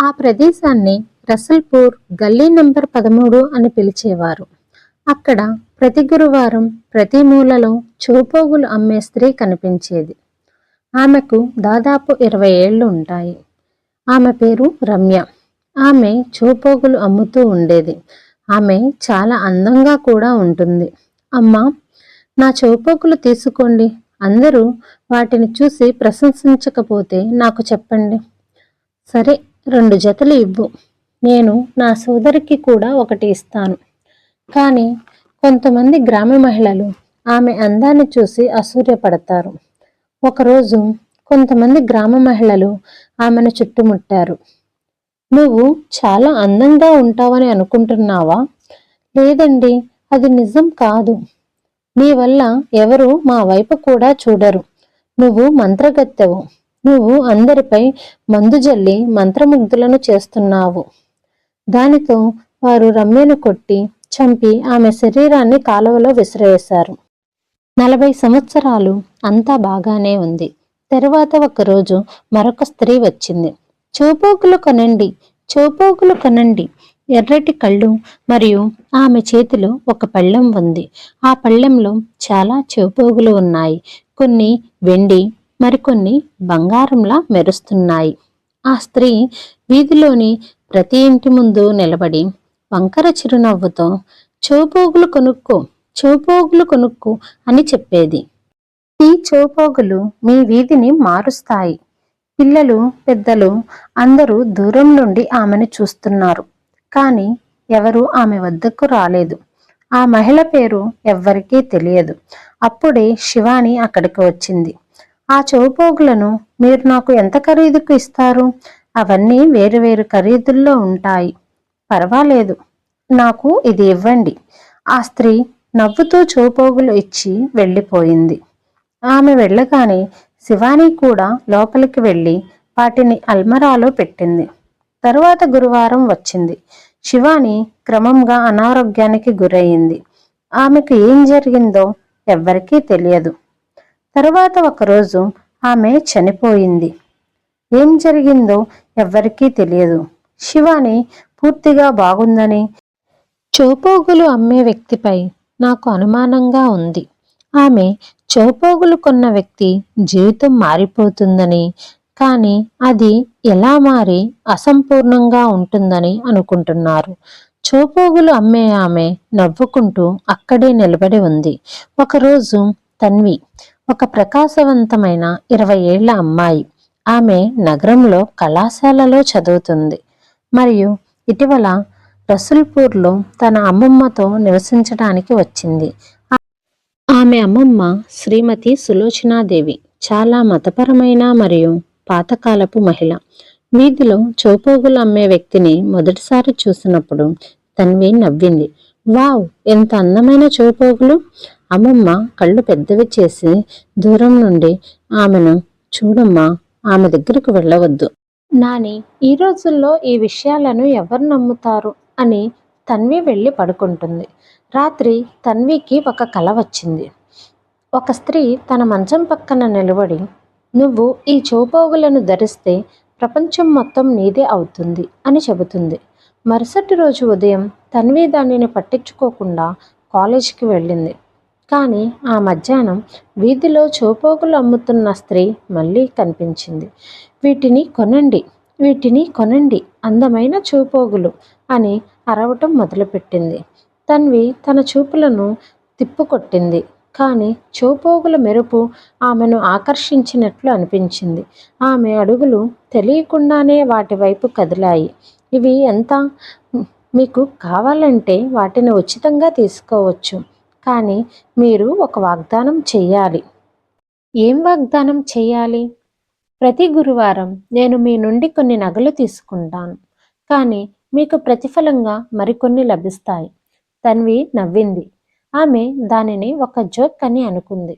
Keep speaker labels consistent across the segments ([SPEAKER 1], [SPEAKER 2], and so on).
[SPEAKER 1] ఆ ప్రదేశాన్ని రసల్పూర్ గల్లీ నెంబర్ పదమూడు అని పిలిచేవారు. అక్కడ ప్రతి గురువారం ప్రతి మూలలో చూపోగులు అమ్మే స్త్రీ కనిపించేది. ఆమెకు దాదాపు ఇరవై ఏళ్ళు ఉంటాయి. ఆమె పేరు రమ్య. ఆమె చూపోగులు అమ్ముతూ ఉండేది. ఆమె చాలా అందంగా కూడా ఉంటుంది. అమ్మ నా చూపోగులు తీసుకోండి. అందరూ వాటిని చూసి ప్రశంసించకపోతే నాకు చెప్పండి. సరే రెండు జతలు ఇవ్వు. నేను నా సోదరికి కూడా ఒకటి ఇస్తాను. కానీ కొంతమంది గ్రామ మహిళలు ఆమె అందాన్ని చూసి అసూర్యపడతారు. ఒకరోజు కొంతమంది గ్రామ మహిళలు ఆమెను చుట్టుముట్టారు. నువ్వు చాలా అందంగా ఉంటావని అనుకుంటున్నావా? లేదండి అది నిజం కాదు. నీ వల్ల ఎవరు మా వైపు కూడా చూడరు. నువ్వు మంత్రగత్తెవు. నువ్వు అందరిపై మందు జల్లి మంత్రముగ్ధులను చేస్తున్నావు. దానితో వారు రమ్యను కొట్టి చంపి ఆమె శరీరాన్ని కాలువలో విసిరేశారు. నలభై సంవత్సరాలు అంతా బాగానే ఉంది. తరువాత ఒకరోజు మరొక స్త్రీ వచ్చింది. చూపోకులు కొనండి చూపోకులు కొనండి. ఎర్రటి కళ్ళు మరియు ఆమె చేతిలో ఒక పళ్ళెం ఉంది. ఆ పళ్ళెంలో చాలా చెవుపోగులు ఉన్నాయి. కొన్ని వెండి మరికొన్ని బంగారంలా మెరుస్తున్నాయి. ఆ స్త్రీ వీధిలోని ప్రతి ఇంటి ముందు నిలబడి వంకర చిరునవ్వుతో చౌపోగులు కొనుక్కో చౌపోగులు కొనుక్కో అని చెప్పేది. ఈ చౌపోగులు మీ వీధిని మారుస్తాయి. పిల్లలు పెద్దలు అందరూ దూరం నుండి ఆమెను చూస్తున్నారు. కానీ ఎవరు ఆమె వద్దకు రాలేదు. ఆ మహిళ పేరు ఎవ్వరికీ తెలియదు. అప్పుడే శివాని అక్కడికి వచ్చింది. ఆ చెవుపోగులను మీరు నాకు ఎంత ఖరీదుకు ఇస్తారు? అవన్నీ వేరు వేరు ఖరీదుల్లో ఉంటాయి. పర్వాలేదు. నాకు ఇది ఇవ్వండి. ఆ స్త్రీ నవ్వుతూ చూపోగులు ఇచ్చి వెళ్ళిపోయింది. ఆమె వెళ్ళగానే శివాని కూడా లోపలికి వెళ్ళి వాటిని అల్మరాలో పెట్టింది. తరువాత గురువారం వచ్చింది. శివాని క్రమంగా అనారోగ్యానికి గురయ్యింది ఆమెకు ఏం జరిగిందో ఎవ్వరికీ తెలియదు. తరువాత ఒకరోజు ఆమె చనిపోయింది. ఏం జరిగిందో ఎవ్వరికీ తెలియదు. శివాని పూర్తిగా బాగుందని చోపోగులు అమ్మే వ్యక్తిపై నాకు అనుమానంగా ఉంది. ఆమె చోపోగులు కొన్న వ్యక్తి జీవితం మారిపోతుందని కానీ అది ఎలా మారి అసంపూర్ణంగా ఉంటుందని అనుకుంటున్నారు. చోపోగులు అమ్మే ఆమె నవ్వుకుంటూ అక్కడే నిలబడి ఉంది. ఒకరోజు తన్వి ఒక ప్రకాశవంతమైన ఇరవై ఏళ్ళ అమ్మాయి. ఆమె నగరంలో కళాశాలలో చదువుతుంది. మరియు ఇటీవల రసుల్పూర్లో తన అమ్మమ్మతో నివసించడానికి వచ్చింది. ఆమె అమ్మమ్మ శ్రీమతి సులోచనాదేవి. చాలా మతపరమైన మరియు పాతకాలపు మహిళ. వీధిలో చౌపోగులు అమ్మే వ్యక్తిని మొదటిసారి చూసినప్పుడు తన్వి నవ్వింది. వావ్ ఎంత అందమైన చౌపోగులు! అమ్మమ్మ కళ్ళు పెద్దవి చేసి దూరం నుండి ఆమెను చూడమ్మా ఆమె దగ్గరకు వెళ్ళవద్దు. నాని ఈ రోజుల్లో ఈ విషయాలను ఎవరు నమ్ముతారు? అని తన్వి వెళ్ళి పడుకుంటుంది. రాత్రి తన్వికి ఒక కల వచ్చింది. ఒక స్త్రీ తన మంచం పక్కన నిలబడి నువ్వు ఈ చౌపోగులను ధరిస్తే ప్రపంచం మొత్తం నీదే అవుతుంది అని చెబుతుంది. మరుసటి రోజు ఉదయం తన్వి దానిని పట్టించుకోకుండా కాలేజీకి వెళ్ళింది. కానీ ఆ మధ్యాహ్నం వీధిలో చౌపోగులు అమ్ముతున్న స్త్రీ మళ్ళీ కనిపించింది. వీటిని కొనండి వీటిని కొనండి అందమైన చూపోగులు అని అరవటం మొదలుపెట్టింది. తన్వి తన చూపులను తిప్పుకొట్టింది. కానీ చూపోగుల మెరుపు ఆమెను ఆకర్షించినట్లు అనిపించింది. ఆమె అడుగులు తెలియకుండానే వాటి వైపు కదిలాయి. ఇవి ఎంత? మీకు కావాలంటే వాటిని ఉచితంగా తీసుకోవచ్చు. కానీ మీరు ఒక వాగ్దానం చేయాలి. ఏం వాగ్దానం చేయాలి? ప్రతి గురువారం నేను మీ నుండి కొన్ని నగలు తీసుకుంటాను. కానీ మీకు ప్రతిఫలంగా మరికొన్ని లభిస్తాయి. తన్వి నవ్వింది. ఆమె దానిని ఒక జోక్ అని అనుకుంది.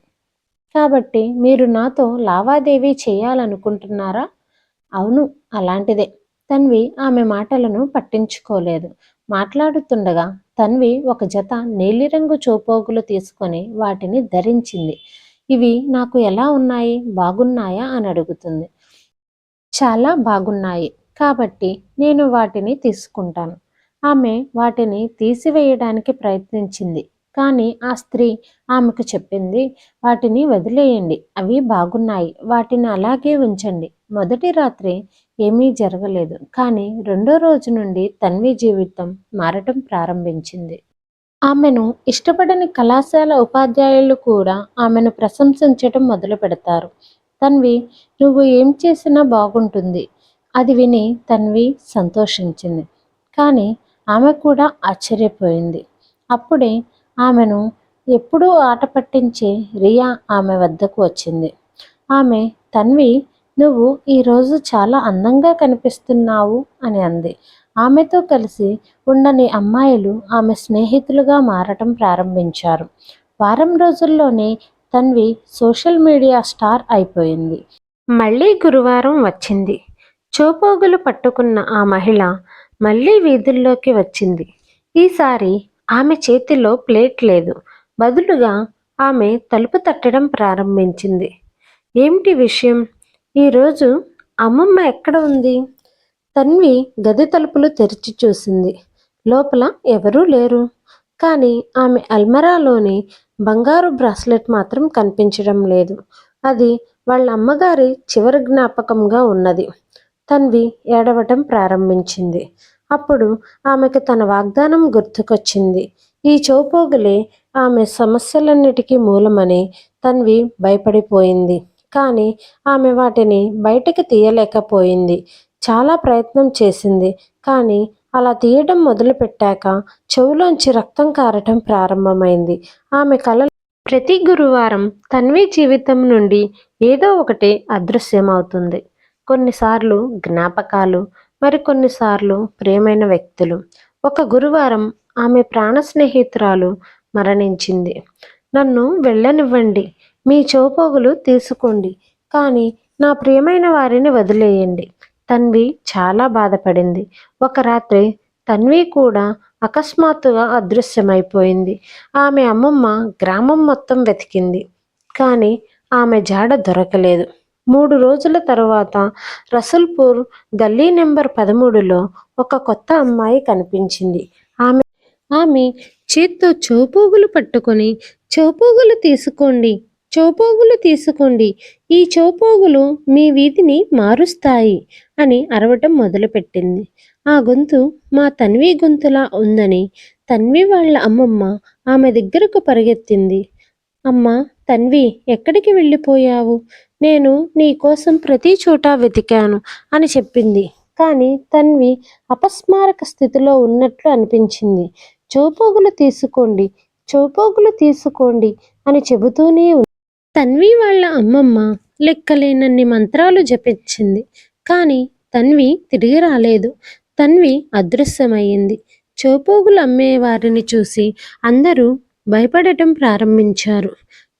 [SPEAKER 1] కాబట్టి మీరు నాతో లావాదేవీ చేయాలనుకుంటున్నారా? అవును అలాంటిదే. తన్వి ఆమె మాటలను పట్టించుకోలేదు. మాట్లాడుతుండగా తన్వి ఒక జత నీలిరంగు చోపోగులు తీసుకొని వాటిని ధరించింది. ఇవి నాకు ఎలా ఉన్నాయి? బాగున్నాయా? అని అడుగుతుంది. చాలా బాగున్నాయి. కాబట్టి నేను వాటిని తీసుకుంటాను. ఆమె వాటిని తీసివేయడానికి ప్రయత్నించింది. కానీ ఆ స్త్రీ ఆమెకు చెప్పింది వాటిని వదిలేయండి. అవి బాగున్నాయి. వాటిని అలాగే ఉంచండి. మొదటి రాత్రి ఏమీ జరగలేదు. కానీ రెండో రోజు నుండి తన్వి జీవితం మారటం ప్రారంభించింది. ఆమెను ఇష్టపడని కళాశాల ఉపాధ్యాయులు కూడా ఆమెను ప్రశంసించటం మొదలు పెడతారు. తన్వి నువ్వు ఏం చేసినా బాగుంటుంది అది విని తన్వి సంతోషించింది. కానీ ఆమె కూడా ఆశ్చర్యపోయింది. అప్పుడే ఆమెను ఎప్పుడూ ఆట పట్టించే రియా ఆమె వద్దకు వచ్చింది. ఆమె తన్వి నువ్వు ఈరోజు చాలా అందంగా కనిపిస్తున్నావు అని అంది. ఆమెతో కలిసి ఉండని అమ్మాయిలు ఆమె స్నేహితులుగా మారటం ప్రారంభించారు. వారం రోజుల్లోనే తన్వి సోషల్ మీడియా స్టార్ అయిపోయింది. మళ్ళీ గురువారం వచ్చింది. చోపోగులు పట్టుకున్న ఆ మహిళ మళ్ళీ వీధుల్లోకి వచ్చింది. ఈసారి ఆమె చేతిలో ప్లేట్ లేదు. బదులుగా ఆమె తలుపు తట్టడం ప్రారంభించింది. ఏమిటి విషయం? ఈరోజు అమ్మమ్మ ఎక్కడ ఉంది? తన్వి గది తలుపులు తెరిచి చూసింది. లోపల ఎవరూ లేరు. కానీ ఆమె అల్మరాలోని బంగారు బ్రాస్లెట్ మాత్రం కనిపించడం లేదు. అది వాళ్ళ అమ్మగారి చివరి జ్ఞాపకంగా ఉన్నది. తన్వి ఏడవటం ప్రారంభించింది. అప్పుడు ఆమెకు తన వాగ్దానం గుర్తుకొచ్చింది. ఈ చౌపోగులే ఆమె సమస్యలన్నిటికీ మూలమని తన్వి భయపడిపోయింది. కానీ ఆమె వాటిని బయటకు తీయలేకపోయింది. చాలా ప్రయత్నం చేసింది. కానీ అలా తీయడం మొదలుపెట్టాక చెవులోంచి రక్తం కారటం ప్రారంభమైంది. ఆమె కళ ప్రతి గురువారం తన్వి జీవితం నుండి ఏదో ఒకటి అదృశ్యమవుతుంది. కొన్నిసార్లు జ్ఞాపకాలు మరికొన్నిసార్లు ప్రియమైన వ్యక్తులు. ఒక గురువారం ఆమె ప్రాణ స్నేహితురాలు మరణించింది. నన్ను వెళ్ళనివ్వండి మీ చోపోగులు తీసుకోండి కానీ నా ప్రియమైన వారిని వదిలేయండి. తన్వి చాలా బాధపడింది. ఒక రాత్రి తన్వి కూడా అకస్మాత్తుగా అదృశ్యమైపోయింది. ఆమె అమ్మమ్మ గ్రామం మొత్తం వెతికింది కానీ ఆమె జాడ దొరకలేదు. మూడు రోజుల తరువాత రసూల్పూర్ గల్లీ నెంబర్ పదమూడులో ఒక కొత్త అమ్మాయి కనిపించింది. ఆమె ఆమె చేత్తో చౌపోగులు పట్టుకొని చౌపోగులు తీసుకోండి చౌపోగులు తీసుకోండి. ఈ చౌపోగులు మీ వీధిని మారుస్తాయి అని అరవటం మొదలుపెట్టింది. ఆ గొంతు మా తన్వి గొంతులా ఉందని తన్వి వాళ్ళ అమ్మమ్మ ఆమె దగ్గరకు పరిగెత్తింది. అమ్మ తన్వి ఎక్కడికి వెళ్ళిపోయావు? నేను నీ కోసం ప్రతి చోట వెతికాను అని చెప్పింది. కానీ తన్వి అపస్మారక స్థితిలో ఉన్నట్లు అనిపించింది. చౌపోగులు తీసుకోండి చౌపోగులు తీసుకోండి అని చెబుతూనే తన్వి వాళ్ళ అమ్మమ్మ లెక్కలేనన్ని మంత్రాలు జపించింది. కానీ తన్వి తిరిగి రాలేదు. తన్వి అదృశ్యమయ్యింది. చౌపోగులు అమ్మేవారిని చూసి అందరూ భయపడటం ప్రారంభించారు.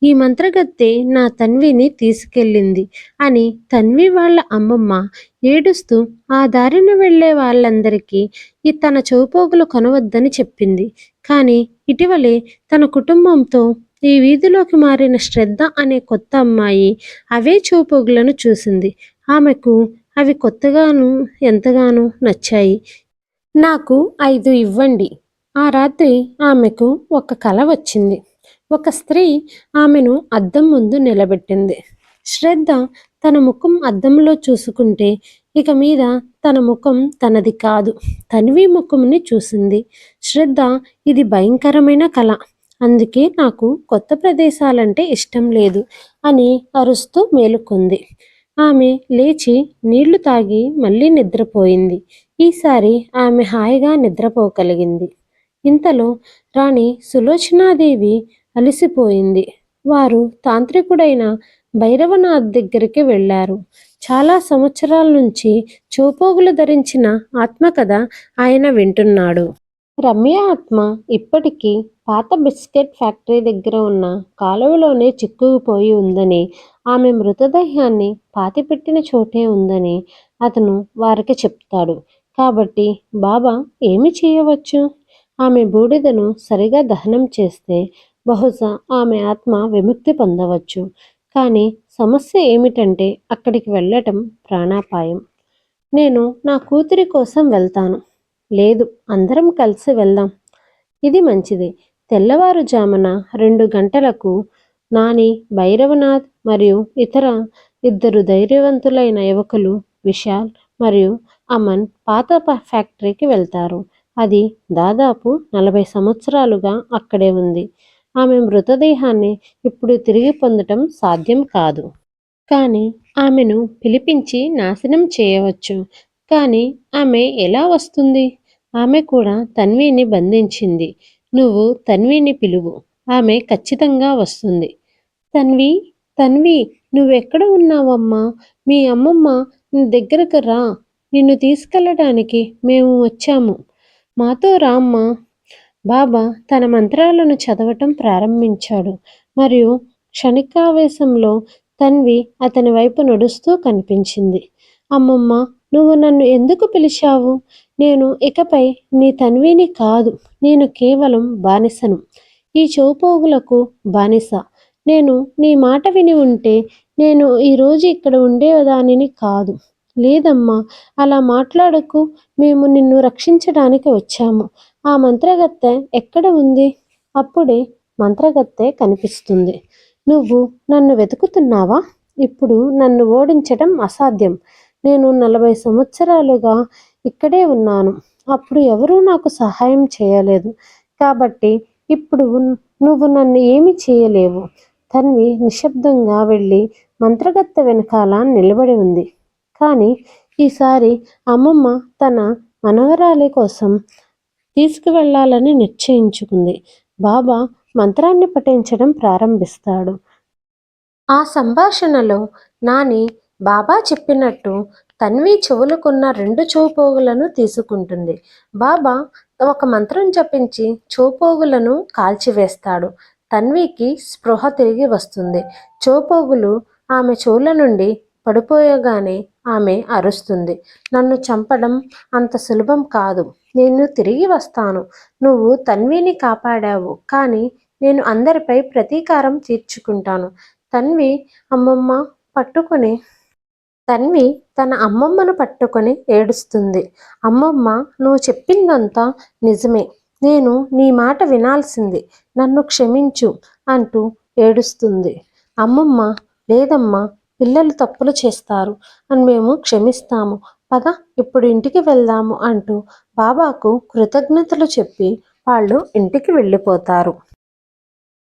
[SPEAKER 1] ఈ మంత్రగత్తె నా తన్విని తీసుకెళ్ళింది అని తన్వి వాళ్ళ అమ్మమ్మ ఏడుస్తూ ఆ దారిన వెళ్ళే వాళ్ళందరికీ ఈ తన చౌపోగులు కొనవద్దని చెప్పింది. కానీ ఇటీవలే తన కుటుంబంతో ఈ వీధిలోకి మారిన శ్రద్ధ అనే కొత్త అమ్మాయి అవే చూపొగులను చూసింది. ఆమెకు అవి కొత్తగాను ఎంతగానో నచ్చాయి. నాకు ఐదు ఇవ్వండి. ఆ రాత్రి ఆమెకు ఒక కల వచ్చింది. ఒక స్త్రీ ఆమెను అద్దం ముందు నిలబెట్టింది. శ్రద్ధ తన ముఖం అద్దంలో చూసుకుంటే ఇక మీద తన ముఖం తనది కాదు. తన్వి ముఖంని చూసింది. శ్రద్ధ ఇది భయంకరమైన కళ అందుకే నాకు కొత్త ప్రదేశాలంటే ఇష్టం లేదు అని అరుస్తూ మేలుకుంది. ఆమె లేచి నీళ్ళు తాగి మళ్ళీ నిద్రపోయింది. ఈసారి ఆమె హాయిగా నిద్రపోగలిగింది. ఇంతలో రాణి సులోచనాదేవి అలసిపోయింది. వారు తాంత్రికుడైన భైరవనాథ్ దగ్గరికి వెళ్ళారు. చాలా సంవత్సరాల నుంచి చోపోగులు ధరించిన ఆత్మకథ ఆయన వింటున్నాడు. రమ్య ఆత్మ ఇప్పటికీ పాత బిస్కెట్ ఫ్యాక్టరీ దగ్గర ఉన్న కాలువలోనే చిక్కుకుపోయి ఉందని ఆమె మృతదేహాన్ని పాతిపెట్టిన చోటే ఉందని అతను వారికి చెప్తాడు. కాబట్టి బాబా ఏమి చేయవచ్చు? ఆమె బూడిదను సరిగా దహనం చేస్తే బహుశా ఆమె ఆత్మ విముక్తి పొందవచ్చు. కానీ సమస్య ఏమిటంటే అక్కడికి వెళ్ళటం ప్రాణాపాయం. నేను నా కూతురి కోసం వెళ్తాను. లేదు అందరం కలిసి వెళ్దాం. ఇది మంచిది. తెల్లవారుజామున రెండు గంటలకు నాని భైరవనాథ్ మరియు ఇతర ఇద్దరు ధైర్యవంతులైన యువకులు విశాల్ మరియు అమన్ పాత ఫ్యాక్టరీకి వెళ్తారు. అది దాదాపు నలభై సంవత్సరాలుగా అక్కడే ఉంది. ఆమె మృతదేహాన్ని ఇప్పుడు తిరిగి పొందటం సాధ్యం కాదు. కానీ ఆమెను పిలిపించి నాశనం చేయవచ్చు. కానీ ఆమె ఎలా వస్తుంది? ఆమె కూడా తన్విని బంధించింది. నువ్వు తన్విని పిలువు. ఆమె ఖచ్చితంగా వస్తుంది. తన్వి తన్వి నువ్వెక్కడ ఉన్నావమ్మా? మీ అమ్మమ్మ నీ దగ్గరకు రా. నిన్ను తీసుకెళ్ళడానికి మేము వచ్చాము. మాతో రామ్మ. బాబా తన మంత్రాలను చదవటం ప్రారంభించాడు. మరియు క్షణికావేశంలో తన్వి అతని వైపు నడుస్తూ కనిపించింది. అమ్మమ్మ నువ్వు నన్ను ఎందుకు పిలిచావు? నేను ఇకపై నీ తన్విని కాదు. నేను కేవలం బానిసను. ఈ చౌపోగులకు బానిస. నేను నీ మాట విని ఉంటే నేను ఈరోజు ఇక్కడ ఉండేదానిని కాదు. లేదమ్మా అలా మాట్లాడకు. మేము నిన్ను రక్షించడానికి వచ్చాము. ఆ మంత్రగత్తె ఎక్కడ ఉంది? అప్పుడే మంత్రగత్తె కనిపిస్తుంది. నువ్వు నన్ను వెతుకుతున్నావా? ఇప్పుడు నన్ను ఓడించడం అసాధ్యం. నేను నలభై సంవత్సరాలుగా ఇక్కడే ఉన్నాను. అప్పుడు ఎవరూ నాకు సహాయం చేయలేదు. కాబట్టి ఇప్పుడు నువ్వు నన్ను ఏమీ చేయలేవు. తన్వి నిశ్శబ్దంగా వెళ్ళి మంత్రగత్త వెనకాల నిలబడి ఉంది. కానీ ఈసారి అమ్మమ్మ తన మనవరాలి కోసం తీసుకువెళ్ళాలని నిశ్చయించుకుంది. బాబా మంత్రాన్ని పఠించడం ప్రారంభిస్తాడు. ఆ సంభాషణలో నాని బాబా చెప్పినట్టు తన్వి చెవులకున్న రెండు చోపోగులను తీసుకుంటుంది. బాబా ఒక మంత్రం జపించి చూపోగులను కాల్చివేస్తాడు. తన్వికి స్పృహ తిరిగి వస్తుంది. చోపోగులు ఆమె చెవుల నుండి పడిపోయగానే ఆమె అరుస్తుంది. నన్ను చంపడం అంత సులభం కాదు. నేను తిరిగి వస్తాను. నువ్వు తన్విని కాపాడావు. కానీ నేను అందరిపై ప్రతీకారం తీర్చుకుంటాను. తన్వి అమ్మమ్మ పట్టుకొని తన్వి తన అమ్మమ్మను పట్టుకొని ఏడుస్తుంది. అమ్మమ్మ నువ్వు చెప్పిందంతా నిజమే. నేను నీ మాట వినాల్సింది. నన్ను క్షమించు అంటూ ఏడుస్తుంది. అమ్మమ్మ లేదమ్మా పిల్లలు తప్పులు చేస్తారు. అని మేము క్షమిస్తాము. పద ఇప్పుడు ఇంటికి వెళ్దాము అంటూ బాబాకు కృతజ్ఞతలు చెప్పి వాళ్ళు ఇంటికి వెళ్ళిపోతారు.